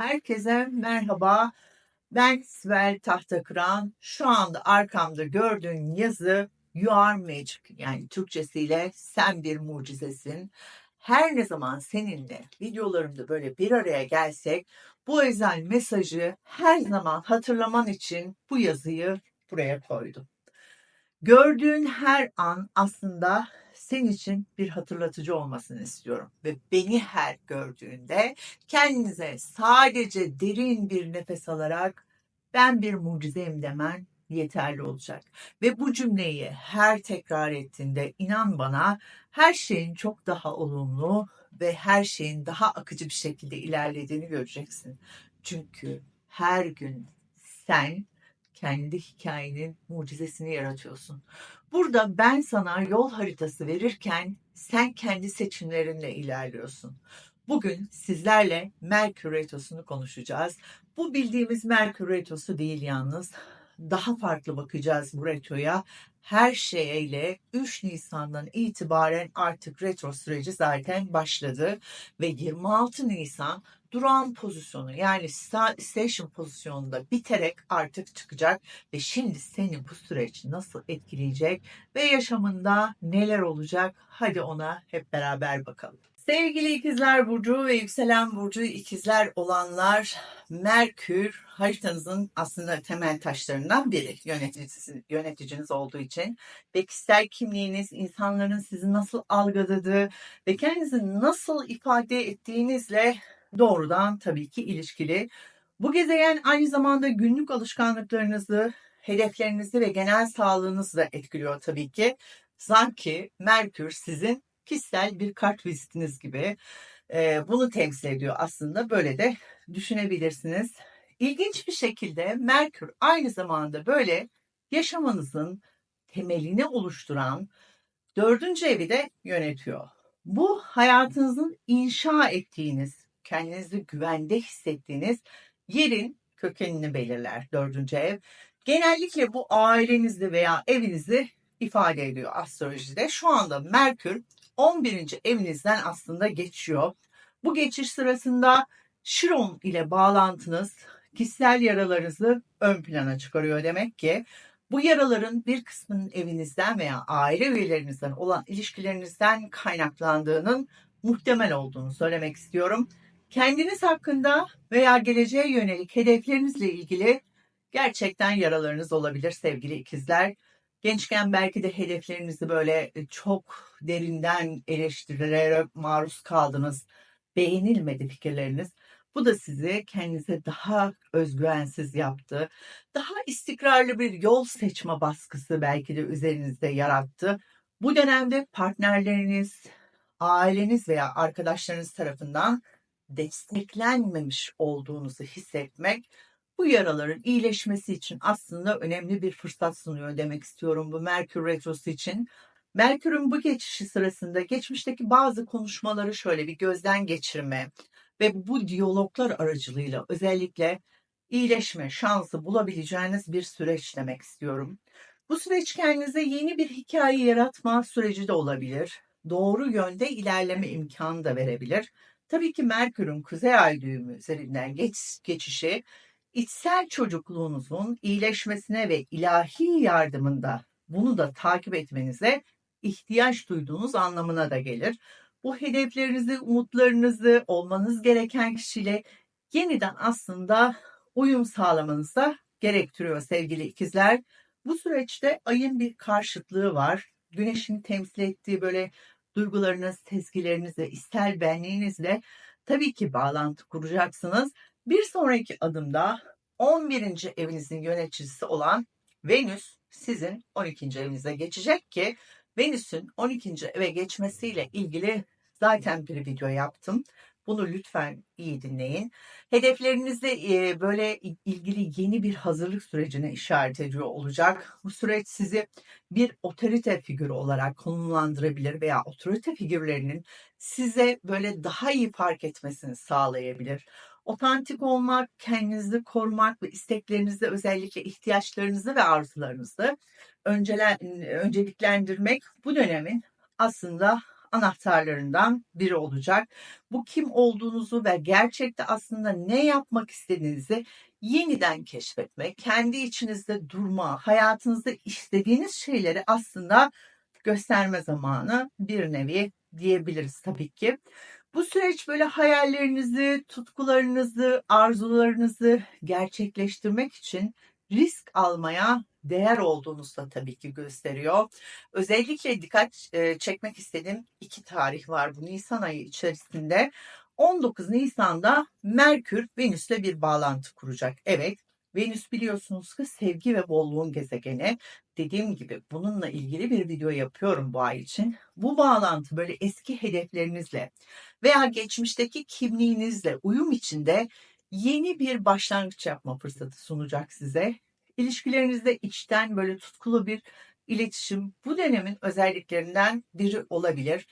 Herkese merhaba. Ben Sibel Tahtakıran. Şu anda arkamda gördüğün yazı You are magic yani Türkçesiyle sen bir mucizesin. Her ne zaman seninle videolarımda böyle bir araya gelsek bu özel mesajı her zaman hatırlaman için bu yazıyı buraya koydum. Gördüğün her an aslında senin için bir hatırlatıcı olmasını istiyorum. Ve beni her gördüğünde kendinize sadece derin bir nefes alarak ben bir mucizeyim demen yeterli olacak. Ve bu cümleyi her tekrar ettiğinde inan bana her şeyin çok daha olumlu ve her şeyin daha akıcı bir şekilde ilerlediğini göreceksin. Çünkü her gün sen kendi hikayenin mucizesini yaratıyorsun. Burada ben sana yol haritası verirken sen kendi seçimlerinle ilerliyorsun. Bugün sizlerle Merkür Retrosu'nu konuşacağız. Bu bildiğimiz Merkür Retrosu değil yalnız. Daha farklı bakacağız bu retroya. Her şeyle 3 Nisan'dan itibaren artık retro süreci zaten başladı ve 26 Nisan duran pozisyonu yani station pozisyonunda biterek artık çıkacak ve şimdi seni bu süreç nasıl etkileyecek ve yaşamında neler olacak hadi ona hep beraber bakalım. Sevgili ikizler burcu ve yükselen burcu ikizler olanlar Merkür haritanızın aslında temel taşlarından biri yöneticiniz, yöneticiniz olduğu için ve kişisel kimliğiniz insanların sizi nasıl algıladığı ve kendinizi nasıl ifade ettiğinizle doğrudan tabii ki ilişkili. Bu gezegen aynı zamanda günlük alışkanlıklarınızı, hedeflerinizi ve genel sağlığınızı da etkiliyor tabii ki. Sanki Merkür sizin kişisel bir kart vizitiniz gibi e, bunu temsil ediyor aslında. Böyle de düşünebilirsiniz. İlginç bir şekilde Merkür aynı zamanda böyle yaşamanızın temelini oluşturan dördüncü evi de yönetiyor. Bu hayatınızın inşa ettiğiniz, kendinizi güvende hissettiğiniz yerin kökenini belirler dördüncü ev. Genellikle bu ailenizde veya evinizi ifade ediyor astrolojide. Şu anda Merkür 11. evinizden aslında geçiyor. Bu geçiş sırasında Şiron ile bağlantınız kişisel yaralarınızı ön plana çıkarıyor demek ki. Bu yaraların bir kısmının evinizden veya aile üyelerinizden olan ilişkilerinizden kaynaklandığının muhtemel olduğunu söylemek istiyorum. Kendiniz hakkında veya geleceğe yönelik hedeflerinizle ilgili gerçekten yaralarınız olabilir sevgili ikizler. Gençken belki de hedeflerinizi böyle çok derinden eleştirilere maruz kaldınız. Beğenilmedi fikirleriniz. Bu da sizi kendinize daha özgüvensiz yaptı. Daha istikrarlı bir yol seçme baskısı belki de üzerinizde yarattı. Bu dönemde partnerleriniz, aileniz veya arkadaşlarınız tarafından desteklenmemiş olduğunuzu hissetmek bu yaraların iyileşmesi için aslında önemli bir fırsat sunuyor demek istiyorum bu Merkür Retrosu için. Merkür'ün bu geçişi sırasında geçmişteki bazı konuşmaları şöyle bir gözden geçirme ve bu diyaloglar aracılığıyla özellikle iyileşme şansı bulabileceğiniz bir süreç demek istiyorum. Bu süreç kendinize yeni bir hikaye yaratma süreci de olabilir. Doğru yönde ilerleme imkanı da verebilir. Tabii ki Merkür'ün kuzey ay düğümü üzerinden geç, geçişi içsel çocukluğunuzun iyileşmesine ve ilahi yardımında bunu da takip etmenize ihtiyaç duyduğunuz anlamına da gelir. Bu hedeflerinizi, umutlarınızı olmanız gereken kişiyle yeniden aslında uyum sağlamanızı da gerektiriyor sevgili ikizler. Bu süreçte ayın bir karşıtlığı var. Güneşin temsil ettiği böyle duygularınız, sezgileriniz ve ister benliğinizle tabii ki bağlantı kuracaksınız. Bir sonraki adımda 11. evinizin yöneticisi olan Venüs sizin 12. evinize geçecek ki Venüs'ün 12. eve geçmesiyle ilgili zaten bir video yaptım. Bunu lütfen iyi dinleyin. Hedeflerinizle e, böyle ilgili yeni bir hazırlık sürecine işaret ediyor olacak. Bu süreç sizi bir otorite figürü olarak konumlandırabilir veya otorite figürlerinin size böyle daha iyi fark etmesini sağlayabilir. Otantik olmak, kendinizi korumak ve isteklerinizi özellikle ihtiyaçlarınızı ve arzularınızı önceler, önceliklendirmek bu dönemin aslında anahtarlarından biri olacak. Bu kim olduğunuzu ve gerçekte aslında ne yapmak istediğinizi yeniden keşfetme, kendi içinizde durma, hayatınızda istediğiniz şeyleri aslında gösterme zamanı bir nevi diyebiliriz tabii ki. Bu süreç böyle hayallerinizi, tutkularınızı, arzularınızı gerçekleştirmek için risk almaya değer olduğunuzu da tabii ki gösteriyor. Özellikle dikkat e, çekmek istediğim iki tarih var bu Nisan ayı içerisinde. 19 Nisan'da Merkür Venüs'le bir bağlantı kuracak. Evet, Venüs biliyorsunuz ki sevgi ve bolluğun gezegeni. Dediğim gibi bununla ilgili bir video yapıyorum bu ay için. Bu bağlantı böyle eski hedeflerinizle veya geçmişteki kimliğinizle uyum içinde yeni bir başlangıç yapma fırsatı sunacak size. İlişkilerinizde içten böyle tutkulu bir iletişim bu dönemin özelliklerinden biri olabilir.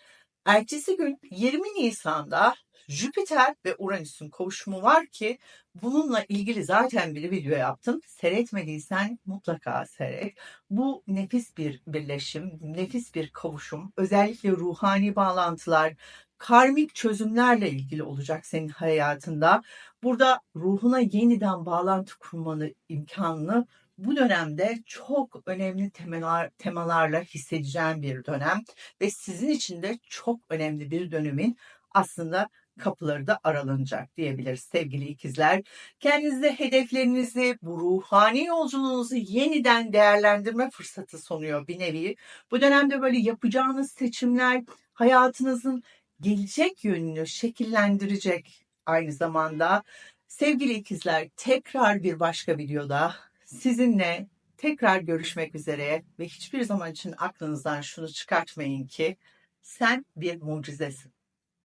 Ertesi gün 20 Nisan'da Jüpiter ve Uranüs'ün kavuşumu var ki bununla ilgili zaten bir video yaptım. Seyretmediysen mutlaka seyret. Bu nefis bir birleşim, nefis bir kavuşum. Özellikle ruhani bağlantılar, karmik çözümlerle ilgili olacak senin hayatında. Burada ruhuna yeniden bağlantı kurmanı imkanını bu dönemde çok önemli temalar, temalarla hissedeceğim bir dönem ve sizin için de çok önemli bir dönemin aslında kapıları da aralanacak diyebiliriz sevgili ikizler. Kendinize hedeflerinizi, bu ruhani yolculuğunuzu yeniden değerlendirme fırsatı sunuyor bir nevi. Bu dönemde böyle yapacağınız seçimler hayatınızın gelecek yönünü şekillendirecek aynı zamanda. Sevgili ikizler tekrar bir başka videoda sizinle tekrar görüşmek üzere ve hiçbir zaman için aklınızdan şunu çıkartmayın ki sen bir mucizesin.